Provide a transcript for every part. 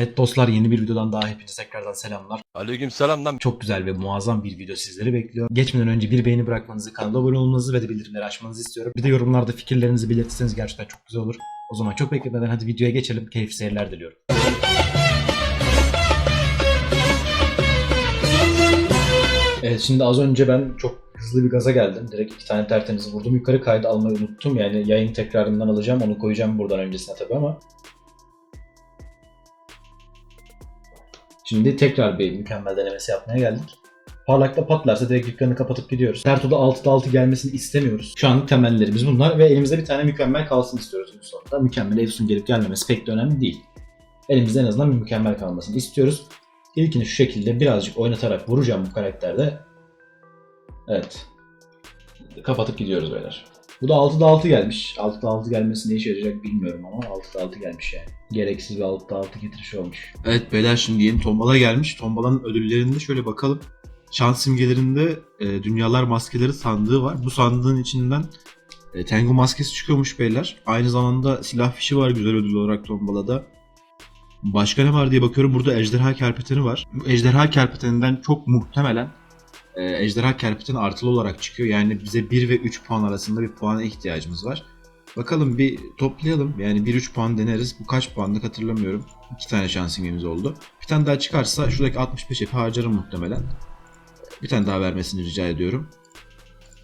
Evet dostlar yeni bir videodan daha hepinize tekrardan selamlar. Aleyküm selam lan. Çok güzel ve muazzam bir video sizleri bekliyor. Geçmeden önce bir beğeni bırakmanızı, kanala abone olmanızı ve de bildirimleri açmanızı istiyorum. Bir de yorumlarda fikirlerinizi belirtirseniz gerçekten çok güzel olur. O zaman çok beklemeden hadi videoya geçelim. Keyifli seyirler diliyorum. Evet şimdi az önce ben çok hızlı bir gaza geldim. Direkt iki tane tertemiz vurdum. Yukarı kaydı almayı unuttum. Yani yayın tekrarından alacağım. Onu koyacağım buradan öncesine tabii ama. Şimdi tekrar bir mükemmel denemesi yapmaya geldik. Parlakta patlarsa direkt dükkanı kapatıp gidiyoruz. Terto'da 6'da 6 gelmesini istemiyoruz. Şu an temellerimiz bunlar ve elimizde bir tane mükemmel kalsın istiyoruz bu sonunda. Mükemmel Efsun gelip gelmemesi pek de önemli değil. Elimizde en azından bir mükemmel kalmasını istiyoruz. İlkini şu şekilde birazcık oynatarak vuracağım bu karakterde. Evet. Kapatıp gidiyoruz beyler. Bu da 6'da 6 gelmiş. 6'da 6 gelmesi ne işe yarayacak bilmiyorum ama 6'da 6 gelmiş yani. Gereksiz bir 6'da 6 getirişi olmuş. Evet beyler şimdi yeni tombala gelmiş. Tombalanın ödüllerinde şöyle bakalım. Şans simgelerinde e, dünyalar maskeleri sandığı var. Bu sandığın içinden e, Tengu maskesi çıkıyormuş beyler. Aynı zamanda silah fişi var güzel ödül olarak tombalada. Başka ne var diye bakıyorum. Burada ejderha kerpeteni var. Bu ejderha kerpeteninden çok muhtemelen e, ejderha kerpeteni artılı olarak çıkıyor. Yani bize 1 ve 3 puan arasında bir puana ihtiyacımız var. Bakalım bir toplayalım. Yani 1-3 puan deneriz. Bu kaç puanlık hatırlamıyorum. 2 tane şans simgemiz oldu. Bir tane daha çıkarsa şuradaki 65 epi harcarım muhtemelen. Bir tane daha vermesini rica ediyorum.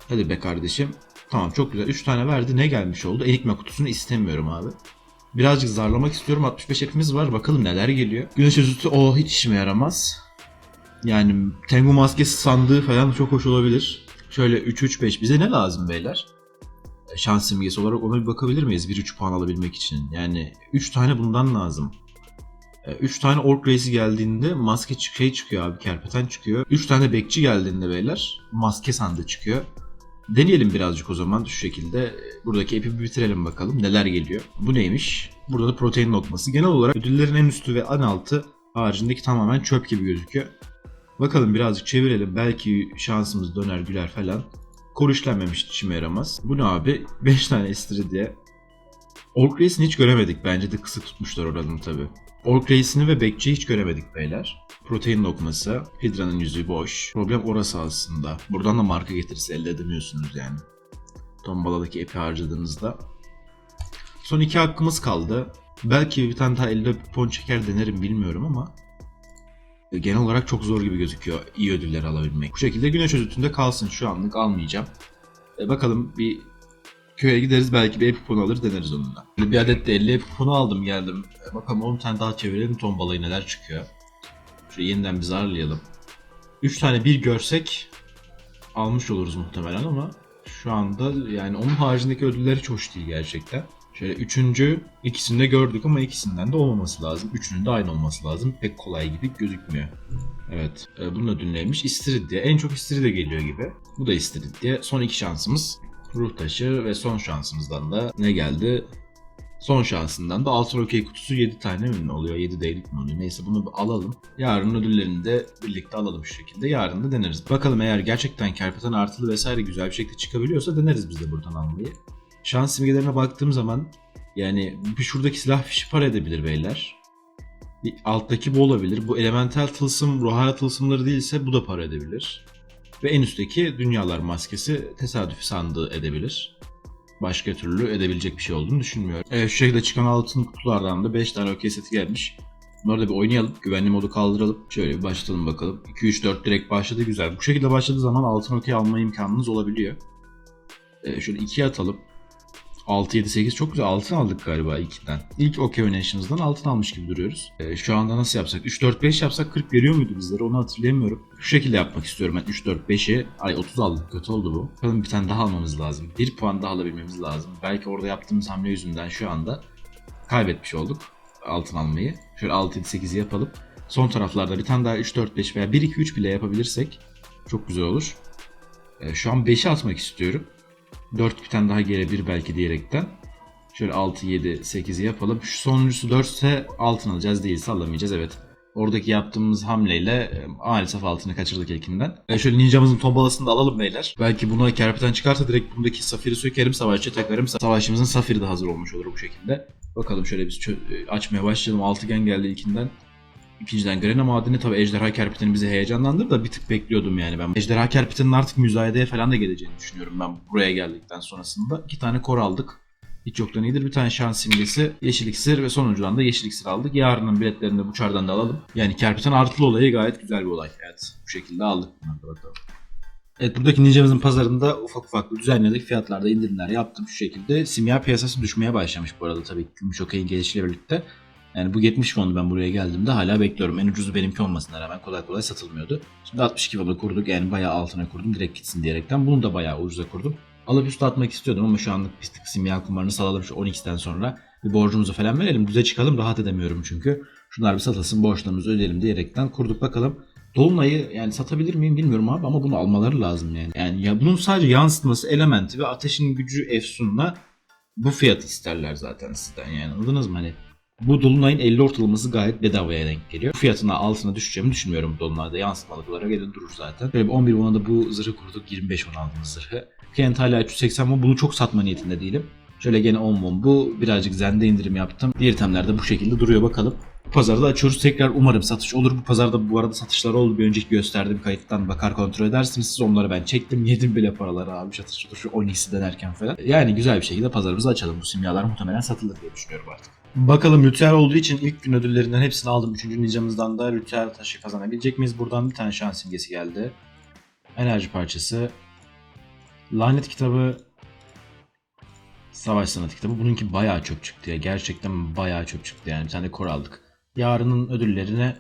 Hadi be kardeşim. Tamam çok güzel. 3 tane verdi. Ne gelmiş oldu? Enigma kutusunu istemiyorum abi. Birazcık zarlamak istiyorum. 65 epimiz var. Bakalım neler geliyor. Güneş özütü o hiç işime yaramaz. Yani Tengu maskesi sandığı falan çok hoş olabilir. Şöyle 3-3-5 bize ne lazım beyler? E, Şans simgesi olarak ona bir bakabilir miyiz? 1-3 puan alabilmek için. Yani 3 tane bundan lazım. 3 tane ork reisi geldiğinde maske şey çıkıyor abi kerpeten çıkıyor. 3 tane bekçi geldiğinde beyler maske sandığı çıkıyor. Deneyelim birazcık o zaman şu şekilde. Buradaki epi bitirelim bakalım neler geliyor. Bu neymiş? Burada da protein lokması. Genel olarak ödüllerin en üstü ve en altı haricindeki tamamen çöp gibi gözüküyor. Bakalım birazcık çevirelim. Belki şansımız döner güler falan. Kor işlenmemiş içime yaramaz. Bu ne abi? 5 tane diye. Ork Reis'ini hiç göremedik. Bence de kısa tutmuşlar oranın tabi. Ork Reis'ini ve Bekçi'yi hiç göremedik beyler. Protein lokması, Hydra'nın yüzü boş. Problem orası aslında. Buradan da marka getirisi elde edemiyorsunuz yani. Tombaladaki epi harcadığınızda. Son iki hakkımız kaldı. Belki bir tane daha elde pon çeker denerim bilmiyorum ama genel olarak çok zor gibi gözüküyor iyi ödüller alabilmek. Bu şekilde güneş özütünde kalsın şu anlık almayacağım. E bakalım bir köye gideriz belki bir epipon alır deneriz onunla. Bir adet de 50 epiponu aldım geldim. E bakalım 10 tane daha çevirelim ton balayı neler çıkıyor. Şöyle yeniden bir zarlayalım. 3 tane bir görsek almış oluruz muhtemelen ama şu anda yani onun haricindeki ödülleri hiç hoş değil gerçekten. Şöyle üçüncü ikisini de gördük ama ikisinden de olmaması lazım. Üçünün de aynı olması lazım. Pek kolay gibi gözükmüyor. Evet. E, bunun ödülü neymiş? İstiridye. En çok istiridye geliyor gibi. Bu da istiridye. Son iki şansımız. Ruh taşı ve son şansımızdan da ne geldi? Son şansından da altın okey kutusu 7 tane mi oluyor? 7 değerlik mi oluyor? Neyse bunu alalım. Yarın ödüllerini de birlikte alalım şu şekilde. Yarın da deneriz. Bakalım eğer gerçekten kerpeten artılı vesaire güzel bir şekilde çıkabiliyorsa deneriz biz de buradan almayı. Şans simgelerine baktığım zaman yani bir şuradaki silah fişi para edebilir beyler. Alttaki bu olabilir. Bu elemental tılsım, ruhara tılsımları değilse bu da para edebilir. Ve en üstteki dünyalar maskesi tesadüfi sandığı edebilir. Başka türlü edebilecek bir şey olduğunu düşünmüyorum. Evet şu şekilde çıkan altın kutulardan da 5 tane okey seti gelmiş. Bunları da bir oynayalım. Güvenli modu kaldıralım. Şöyle bir başlayalım bakalım. 2-3-4 direkt başladı güzel. Bu şekilde başladığı zaman altın okey alma imkanınız olabiliyor. Ee, şöyle 2'ye atalım. 6, 7, 8 çok güzel altın aldık galiba ilkten. İlk okey oynayışımızdan altın almış gibi duruyoruz. Ee, şu anda nasıl yapsak? 3, 4, 5 yapsak 40 veriyor muydu bizlere onu hatırlayamıyorum. Şu şekilde yapmak istiyorum ben 3, 4, 5'i. Ay 30 aldık kötü oldu bu. Bakalım bir tane daha almamız lazım. 1 puan daha alabilmemiz lazım. Belki orada yaptığımız hamle yüzünden şu anda kaybetmiş olduk altın almayı. Şöyle 6, 7, 8'i yapalım. Son taraflarda bir tane daha 3, 4, 5 veya 1, 2, 3 bile yapabilirsek çok güzel olur. Ee, şu an 5'i atmak istiyorum. 4 bir tane daha 1 belki diyerekten. Şöyle 6, 7, 8'i yapalım. Şu sonuncusu 4 ise altın alacağız değilse alamayacağız evet. Oradaki yaptığımız hamleyle e, maalesef altını kaçırdık ilkinden. E şöyle ninjamızın tombalasını da alalım beyler. Belki buna kerpeten çıkarsa direkt bundaki safiri sökerim savaşçı takarım. Savaşçımızın safiri de hazır olmuş olur bu şekilde. Bakalım şöyle biz e, açmaya başlayalım. Altıgen geldi ilkinden. İkinciden Grena madeni tabii Ejderha Kerpiten'i bizi heyecanlandırdı da bir tık bekliyordum yani ben. Ejderha Kerpiten'in artık müzayedeye falan da geleceğini düşünüyorum ben buraya geldikten sonrasında. iki tane kor aldık. Hiç yoktan iyidir. Bir tane şans simgesi, yeşil iksir ve sonuncudan da yeşil iksir aldık. Yarının biletlerini de bu çardan da alalım. Yani Kerpiten artılı olayı gayet güzel bir olay. Evet bu şekilde aldık bunları bakalım. Evet buradaki ninjamızın pazarında ufak ufak düzenledik. Fiyatlarda indirimler yaptım şu şekilde. Simya piyasası düşmeye başlamış bu arada tabii Gümüş Okey'in gelişiyle birlikte. Yani bu 70 won'u ben buraya geldiğimde hala bekliyorum. En ucuzu benimki olmasına rağmen kolay kolay satılmıyordu. Şimdi 62 won'u kurduk yani bayağı altına kurdum direkt gitsin diyerekten. Bunu da bayağı ucuza kurdum. Alıp üstü atmak istiyordum ama şu anlık tık simya kumarını salalım şu 12'den sonra. Bir borcumuzu falan verelim. Düze çıkalım rahat edemiyorum çünkü. Şunlar bir satılsın borçlarımızı ödeyelim diyerekten kurduk bakalım. Dolunay'ı yani satabilir miyim bilmiyorum abi ama bunu almaları lazım yani. Yani ya bunun sadece yansıtması elementi ve ateşin gücü Efsun'la bu fiyatı isterler zaten sizden yani anladınız mı hani? Bu Dolunay'ın 50 ortalaması gayet bedavaya denk geliyor. Bu fiyatına altına düşeceğimi düşünmüyorum Dolunay'da. Yansıtmalık olarak gelir durur zaten. Böyle bir 11 ona da bu zırhı kurduk. 25 won aldığımız zırhı. Kent hala 380 won. Bunu çok satma niyetinde değilim. Şöyle gene 10 won. Bu birazcık zende indirim yaptım. Diğer itemler de bu şekilde duruyor bakalım. Bu pazarda açıyoruz. Tekrar umarım satış olur. Bu pazarda bu arada satışlar oldu. Bir önceki gösterdiğim kayıttan bakar kontrol edersiniz. Siz onları ben çektim. Yedim bile paraları abi. Çatır çatır şu 12'si denerken falan. Yani güzel bir şekilde pazarımızı açalım. Bu simyalar muhtemelen satılır diye düşünüyorum artık. Bakalım ritüel olduğu için ilk gün ödüllerinden hepsini aldım. Üçüncü ninjamızdan da ritüel taşı kazanabilecek miyiz? Buradan bir tane şans simgesi geldi. Enerji parçası. Lanet kitabı. Savaş sanatı kitabı. Bununki bayağı çok çıktı ya. Gerçekten bayağı çok çıktı yani. Bir tane kor aldık. Yarının ödüllerini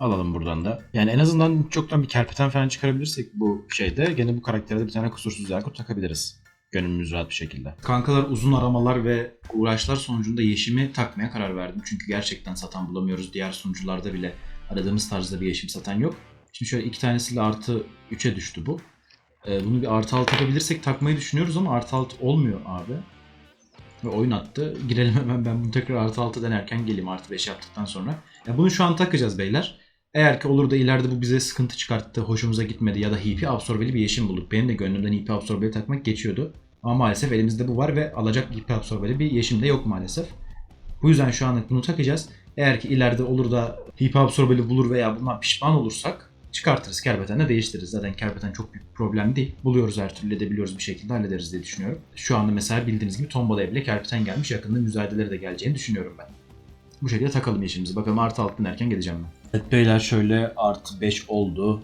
alalım buradan da. Yani en azından çoktan bir kerpeten falan çıkarabilirsek bu şeyde gene bu karaktere de bir tane kusursuz yakut takabiliriz. Gönlümüz rahat bir şekilde. Kankalar uzun aramalar ve uğraşlar sonucunda yeşimi takmaya karar verdim. Çünkü gerçekten satan bulamıyoruz. Diğer sunucularda bile aradığımız tarzda bir yeşim satan yok. Şimdi şöyle iki tanesiyle artı 3'e düştü bu. Ee, bunu bir artı 6 yapabilirsek takmayı düşünüyoruz ama artı 6 olmuyor abi. Ve oyun attı. Girelim hemen ben bunu tekrar artı 6 denerken geleyim artı 5 yaptıktan sonra. Ya bunu şu an takacağız beyler. Eğer ki olur da ileride bu bize sıkıntı çıkarttı, hoşumuza gitmedi ya da HP absorbeli bir yeşim bulduk. Benim de gönlümden HP absorbeli takmak geçiyordu. Ama maalesef elimizde bu var ve alacak HP absorbeli bir yeşim de yok maalesef. Bu yüzden şu anlık bunu takacağız. Eğer ki ileride olur da HP absorbeli bulur veya bundan pişman olursak çıkartırız kerpetenle değiştiririz. Zaten kerpeten çok büyük bir problem değil. Buluyoruz her türlü edebiliyoruz bir şekilde hallederiz diye düşünüyorum. Şu anda mesela bildiğiniz gibi tombalaya bile kerpeten gelmiş. Yakında müzayedelere de geleceğini düşünüyorum ben. Bu şekilde takalım yeşilimizi. Bakalım artı 6 denerken geleceğim ben. Evet beyler şöyle artı 5 oldu.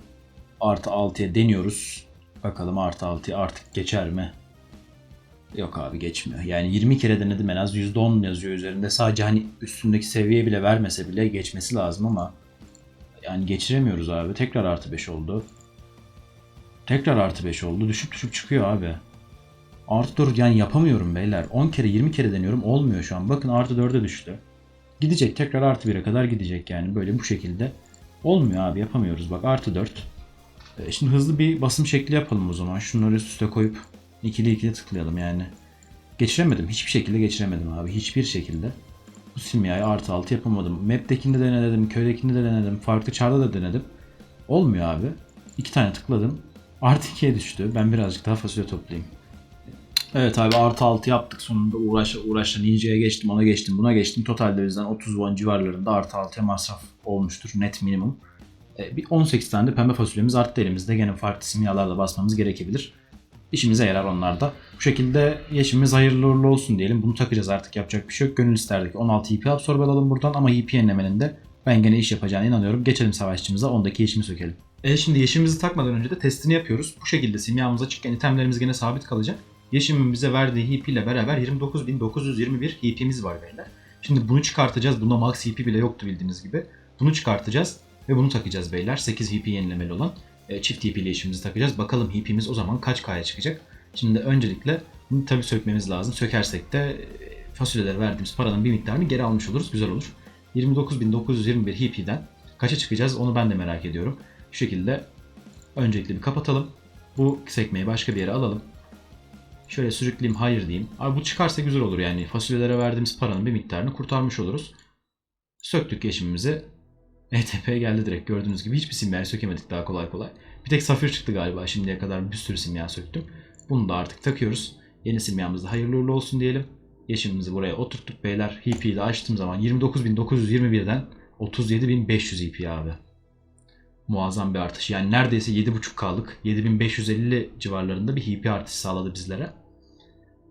Artı 6'ya deniyoruz. Bakalım artı 6'ya artık geçer mi? Yok abi geçmiyor. Yani 20 kere denedim en az %10 yazıyor üzerinde. Sadece hani üstündeki seviye bile vermese bile geçmesi lazım ama yani geçiremiyoruz abi. Tekrar artı 5 oldu. Tekrar artı 5 oldu. Düşüp düşüp çıkıyor abi. Artı 4 yani yapamıyorum beyler. 10 kere 20 kere deniyorum olmuyor şu an. Bakın artı 4'e düştü. Gidecek tekrar artı 1'e kadar gidecek yani böyle bu şekilde. Olmuyor abi yapamıyoruz bak artı 4. E, şimdi hızlı bir basım şekli yapalım o zaman. Şunları üst üste koyup ikili ikili tıklayalım yani. Geçiremedim. Hiçbir şekilde geçiremedim abi. Hiçbir şekilde. Bu simyayı artı 6 yapamadım. Map'tekini de denedim. Köydekini de denedim. Farklı çarda da denedim. Olmuyor abi. İki tane tıkladım. Artı 2'ye düştü. Ben birazcık daha fasulye toplayayım. Evet abi artı 6 yaptık sonunda uğraş uğraşla Ninja'ya geçtim ona geçtim buna geçtim. Totalde bizden 30 won civarlarında artı 6'ya masraf olmuştur net minimum. Ee, bir 18 tane de pembe fasulyemiz arttı elimizde. Gene farklı simyalarla basmamız gerekebilir. İşimize yarar onlar da. Bu şekilde yeşimimiz hayırlı uğurlu olsun diyelim. Bunu takacağız artık yapacak bir şey yok. Gönül isterdik 16 EP absorbe alalım buradan ama EP yenilemenin de ben gene iş yapacağına inanıyorum. Geçelim savaşçımıza ondaki yeşimi sökelim. E şimdi yeşimimizi takmadan önce de testini yapıyoruz. Bu şekilde simyamız açıkken itemlerimiz gene sabit kalacak. Yeşim'in bize verdiği HP ile beraber 29.921 HP'miz var beyler. Şimdi bunu çıkartacağız. Bunda max HP bile yoktu bildiğiniz gibi. Bunu çıkartacağız ve bunu takacağız beyler. 8 HP yenilemeli olan e, çift HP ile işimizi takacağız. Bakalım HP'miz o zaman kaç K'ya çıkacak. Şimdi öncelikle bunu tabii sökmemiz lazım. Sökersek de e, fasulyelere verdiğimiz paranın bir miktarını geri almış oluruz. Güzel olur. 29.921 HP'den kaça çıkacağız onu ben de merak ediyorum. Şu şekilde öncelikle bir kapatalım. Bu sekmeyi başka bir yere alalım. Şöyle sürükleyeyim hayır diyeyim. Abi bu çıkarsa güzel olur yani. Fasulyelere verdiğimiz paranın bir miktarını kurtarmış oluruz. Söktük yeşimimizi. ETP'ye geldi direkt gördüğünüz gibi. Hiçbir simyayı sökemedik daha kolay kolay. Bir tek safir çıktı galiba şimdiye kadar bir sürü simya söktüm. Bunu da artık takıyoruz. Yeni simyamız da hayırlı uğurlu olsun diyelim. Yeşimimizi buraya oturttuk beyler. HP'yi de açtığım zaman 29.921'den 37.500 EP abi. Muazzam bir artış. Yani neredeyse 7.5K'lık 7550 civarlarında bir EP artışı sağladı bizlere.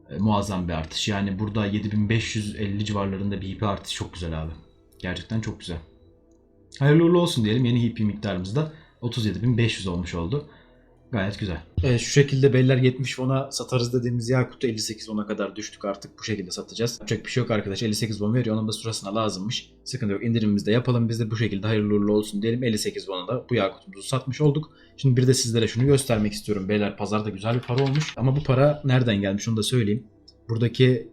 E, muazzam bir artış. Yani burada 7550 civarlarında bir EP artışı çok güzel abi. Gerçekten çok güzel. Hayırlı uğurlu olsun diyelim. Yeni EP miktarımız da 37.500 olmuş oldu. Gayet güzel. Evet, şu şekilde beyler 70 won'a satarız dediğimiz Yakut'u 58 won'a kadar düştük artık. Bu şekilde satacağız. Yapacak bir şey yok arkadaş. 58 won veriyor. Onun da sırasına lazımmış. Sıkıntı yok. İndirimimizi de yapalım. Biz de bu şekilde hayırlı uğurlu olsun diyelim. 58 won'a da bu Yakut'umuzu satmış olduk. Şimdi bir de sizlere şunu göstermek istiyorum. Beyler pazarda güzel bir para olmuş. Ama bu para nereden gelmiş onu da söyleyeyim. Buradaki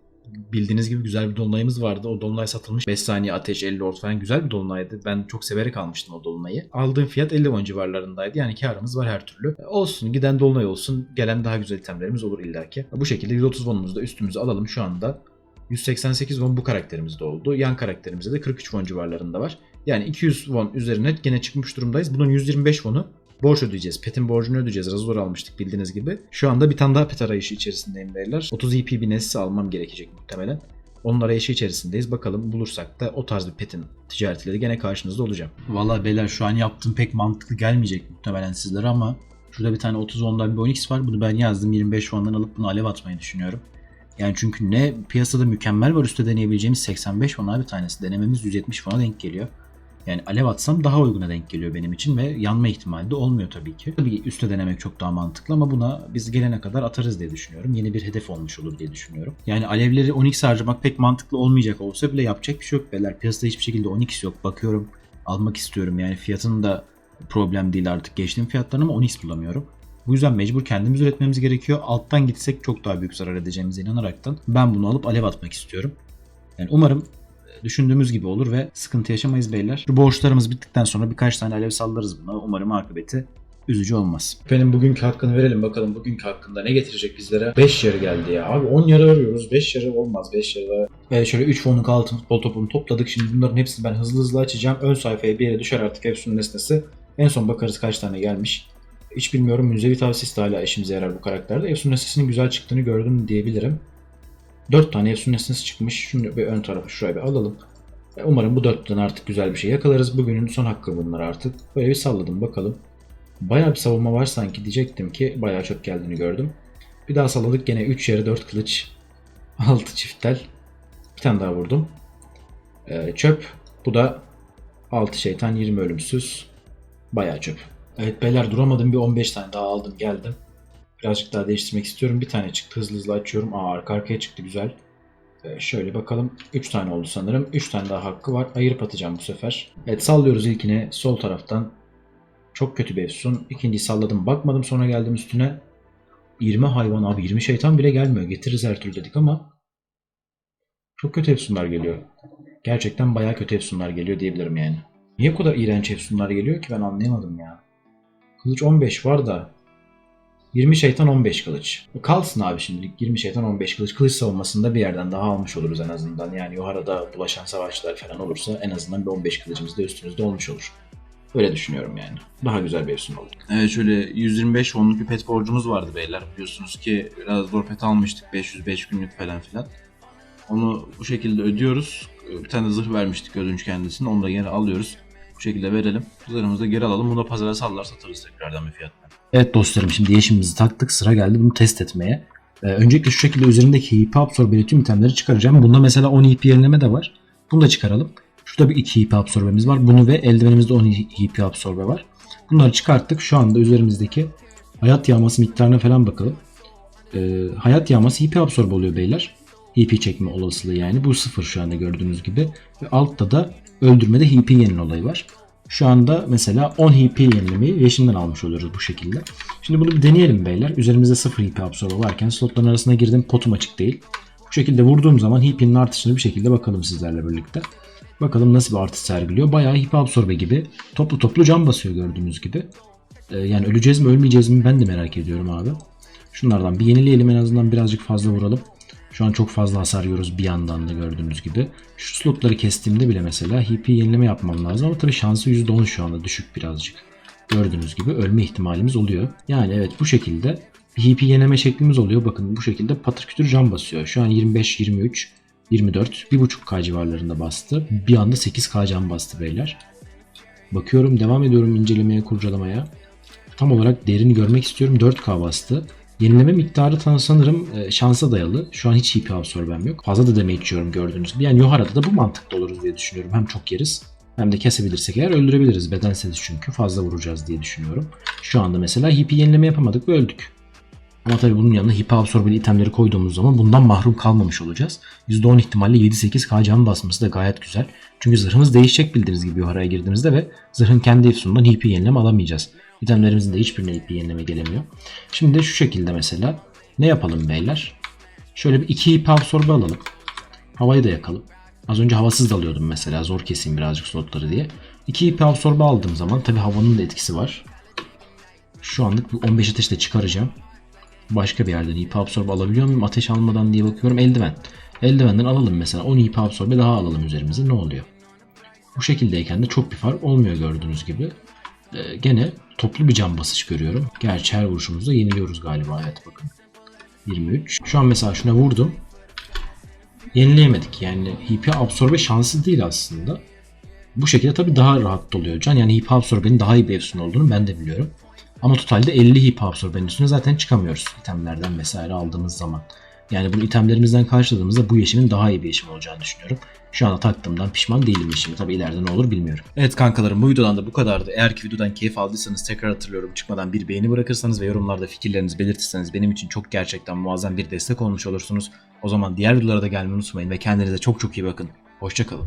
bildiğiniz gibi güzel bir dolunayımız vardı. O dolunay satılmış. 5 saniye ateş 50 ort falan güzel bir dolunaydı. Ben çok severek almıştım o dolunayı. Aldığım fiyat 50 won civarlarındaydı. Yani karımız var her türlü. E, Olsun giden dolunay olsun. Gelen daha güzel itemlerimiz olur illaki. Bu şekilde 130 wonumuzu da üstümüze alalım şu anda. 188 won bu karakterimizde oldu. Yan karakterimizde de 43 won civarlarında var. Yani 200 won üzerine gene çıkmış durumdayız. Bunun 125 wonu borç ödeyeceğiz. Pet'in borcunu ödeyeceğiz. Razor almıştık bildiğiniz gibi. Şu anda bir tane daha pet arayışı içerisindeyim beyler. 30 EP bir nesli almam gerekecek muhtemelen. Onun arayışı içerisindeyiz. Bakalım bulursak da o tarz bir petin ticaretiyle gene karşınızda olacağım. Vallahi beyler şu an yaptığım pek mantıklı gelmeyecek muhtemelen sizlere ama şurada bir tane 30 ondan bir 12 var. Bunu ben yazdım. 25 ondan alıp bunu alev atmayı düşünüyorum. Yani çünkü ne piyasada mükemmel var üstte deneyebileceğimiz 85 ona bir tanesi. Denememiz 170 ona denk geliyor. Yani alev atsam daha uyguna denk geliyor benim için ve yanma ihtimali de olmuyor tabii ki. Tabii üstte denemek çok daha mantıklı ama buna biz gelene kadar atarız diye düşünüyorum. Yeni bir hedef olmuş olur diye düşünüyorum. Yani alevleri 12 harcamak pek mantıklı olmayacak olsa bile yapacak bir şey yok beyler. Piyasada hiçbir şekilde 12 yok. Bakıyorum almak istiyorum yani fiyatının da problem değil artık geçtiğim fiyatlarını ama 12 bulamıyorum. Bu yüzden mecbur kendimiz üretmemiz gerekiyor. Alttan gitsek çok daha büyük zarar edeceğimize inanaraktan ben bunu alıp alev atmak istiyorum. Yani umarım düşündüğümüz gibi olur ve sıkıntı yaşamayız beyler. Şu borçlarımız bittikten sonra birkaç tane alev sallarız buna. Umarım akıbeti üzücü olmaz. Benim bugünkü hakkını verelim bakalım bugünkü hakkında ne getirecek bizlere. 5 yarı geldi ya. Abi 10 yarı arıyoruz. 5 yarı olmaz. 5 yarı Evet şöyle 3 fonluk altın futbol topunu topladık. Şimdi bunların hepsini ben hızlı hızlı açacağım. Ön sayfaya bir yere düşer artık hepsinin nesnesi. En son bakarız kaç tane gelmiş. Hiç bilmiyorum Müzevi tavsiyesi de hala işimize yarar bu karakterde. Efsun nesnesinin güzel çıktığını gördüm diyebilirim. 4 tane nesnesi çıkmış. Şunu bir ön tarafı şuraya bir alalım. E, Umarım bu 4'ten artık güzel bir şey yakalarız. Bugünün son hakkı bunlar artık. Böyle bir salladım bakalım. Bayağı bir savunma var sanki diyecektim ki bayağı çok geldiğini gördüm. Bir daha salladık gene 3 yarı 4 kılıç. 6 çiftel. Bir tane daha vurdum. Ee, çöp. Bu da 6 şeytan 20 ölümsüz. Bayağı çöp. Evet beyler duramadım bir 15 tane daha aldım geldim. Birazcık daha değiştirmek istiyorum. Bir tane çıktı hızlı hızlı açıyorum. Aa arka arkaya çıktı güzel. Ee, şöyle bakalım. 3 tane oldu sanırım. 3 tane daha hakkı var. Ayırıp atacağım bu sefer. Evet sallıyoruz ilkini sol taraftan. Çok kötü bir efsun. İkinciyi salladım. Bakmadım sonra geldim üstüne. 20 hayvan abi 20 şeytan bile gelmiyor. Getiririz her türlü dedik ama çok kötü efsunlar geliyor. Gerçekten bayağı kötü efsunlar geliyor diyebilirim yani. Niye bu kadar iğrenç efsunlar geliyor ki ben anlayamadım ya. Kılıç 15 var da 20 şeytan 15 kılıç. Kalsın abi şimdilik 20 şeytan 15 kılıç. Kılıç savunmasında bir yerden daha almış oluruz en azından. Yani Yohara'da bulaşan savaşçılar falan olursa en azından bir 15 kılıcımız da üstümüzde olmuş olur. Öyle düşünüyorum yani. Daha güzel bir efsun oldu. Evet şöyle 125 onluk bir pet borcumuz vardı beyler. Biliyorsunuz ki biraz zor pet almıştık 505 günlük falan filan. Onu bu şekilde ödüyoruz. Bir tane zırh vermiştik ödünç kendisine. Onu da geri alıyoruz. Şekilde verelim. Zırhımızı geri alalım. Bunu da pazara sallar satarız tekrardan bir fiyatla. Evet dostlarım şimdi yeşimimizi taktık. Sıra geldi bunu test etmeye. Ee, öncelikle şu şekilde üzerindeki HP absorbe tüm itemleri çıkaracağım. Bunda mesela 10 HP yenileme de var. Bunu da çıkaralım. Şurada bir 2 HP absorbemiz var. Bunu ve eldivenimizde 10 HP absorbe var. Bunları çıkarttık. Şu anda üzerimizdeki hayat yağması miktarına falan bakalım. Ee, hayat yağması HP absorbe oluyor beyler. HP çekme olasılığı yani. Bu sıfır şu anda gördüğünüz gibi. Ve altta da öldürmede HP yenil olayı var. Şu anda mesela 10 HP yenilemeyi yeşimden almış oluyoruz bu şekilde. Şimdi bunu bir deneyelim beyler. Üzerimizde 0 HP absorbe varken slotların arasına girdim potum açık değil. Bu şekilde vurduğum zaman HP'nin artışını bir şekilde bakalım sizlerle birlikte. Bakalım nasıl bir artış sergiliyor. Bayağı HP absorbe gibi toplu toplu can basıyor gördüğünüz gibi. Ee, yani öleceğiz mi ölmeyeceğiz mi ben de merak ediyorum abi. Şunlardan bir yenileyelim en azından birazcık fazla vuralım. Şu an çok fazla hasar yiyoruz bir yandan da gördüğünüz gibi. Şu slotları kestiğimde bile mesela HP yenileme yapmam lazım ama tabii şansı %10 şu anda düşük birazcık. Gördüğünüz gibi ölme ihtimalimiz oluyor. Yani evet bu şekilde HP yenileme şeklimiz oluyor. Bakın bu şekilde patır kütür can basıyor. Şu an 25-23 24, 1.5K civarlarında bastı. Bir anda 8K can bastı beyler. Bakıyorum devam ediyorum incelemeye kurcalamaya. Tam olarak değerini görmek istiyorum 4K bastı. Yenileme miktarı tan- sanırım e, şansa dayalı. Şu an hiç HP absorbem yok. Fazla da damage yiyorum gördüğünüz gibi. Yani Yohara'da da bu mantıklı oluruz diye düşünüyorum. Hem çok yeriz hem de kesebilirsek eğer öldürebiliriz. Bedenseniz çünkü fazla vuracağız diye düşünüyorum. Şu anda mesela HP yenileme yapamadık ve öldük. Ama tabii bunun yanına hiper absorbeli itemleri koyduğumuz zaman bundan mahrum kalmamış olacağız. %10 ihtimalle 7-8k can basması da gayet güzel. Çünkü zırhımız değişecek bildiğiniz gibi Yohara'ya girdiğimizde ve zırhın kendi efsunundan HP yenileme alamayacağız. İtemlerimizin de hiçbirine HP yenileme gelemiyor. Şimdi de şu şekilde mesela ne yapalım beyler? Şöyle bir 2 hiper absorbe alalım. Havayı da yakalım. Az önce havasız dalıyordum mesela zor keseyim birazcık slotları diye. 2 hiper absorbe aldığım zaman tabi havanın da etkisi var. Şu anlık bu 15 ateş de çıkaracağım. Başka bir yerden IP absorbe alabiliyor muyum? Ateş almadan diye bakıyorum. Eldiven. Eldivenden alalım mesela. 10 IP absorbe daha alalım üzerimize. Ne oluyor? Bu şekildeyken de çok bir fark olmuyor gördüğünüz gibi. Ee, gene toplu bir can basış görüyorum. Gerçi her vuruşumuzda yeniliyoruz galiba. Evet bakın. 23. Şu an mesela şuna vurdum. Yenileyemedik. Yani HP absorbe şansı değil aslında. Bu şekilde tabii daha rahat doluyor can. Yani HP absorbenin daha iyi bir efsun olduğunu ben de biliyorum. Ama totalde 50 hip absorbenin üstüne zaten çıkamıyoruz itemlerden vesaire aldığımız zaman. Yani bunu itemlerimizden karşıladığımızda bu yeşimin daha iyi bir yeşim olacağını düşünüyorum. Şu anda taktığımdan pişman değilim yeşimi. Tabi ileride ne olur bilmiyorum. Evet kankalarım bu videodan da bu kadardı. Eğer ki videodan keyif aldıysanız tekrar hatırlıyorum. Çıkmadan bir beğeni bırakırsanız ve yorumlarda fikirlerinizi belirtirseniz benim için çok gerçekten muazzam bir destek olmuş olursunuz. O zaman diğer videolara da gelmeyi unutmayın ve kendinize çok çok iyi bakın. Hoşçakalın.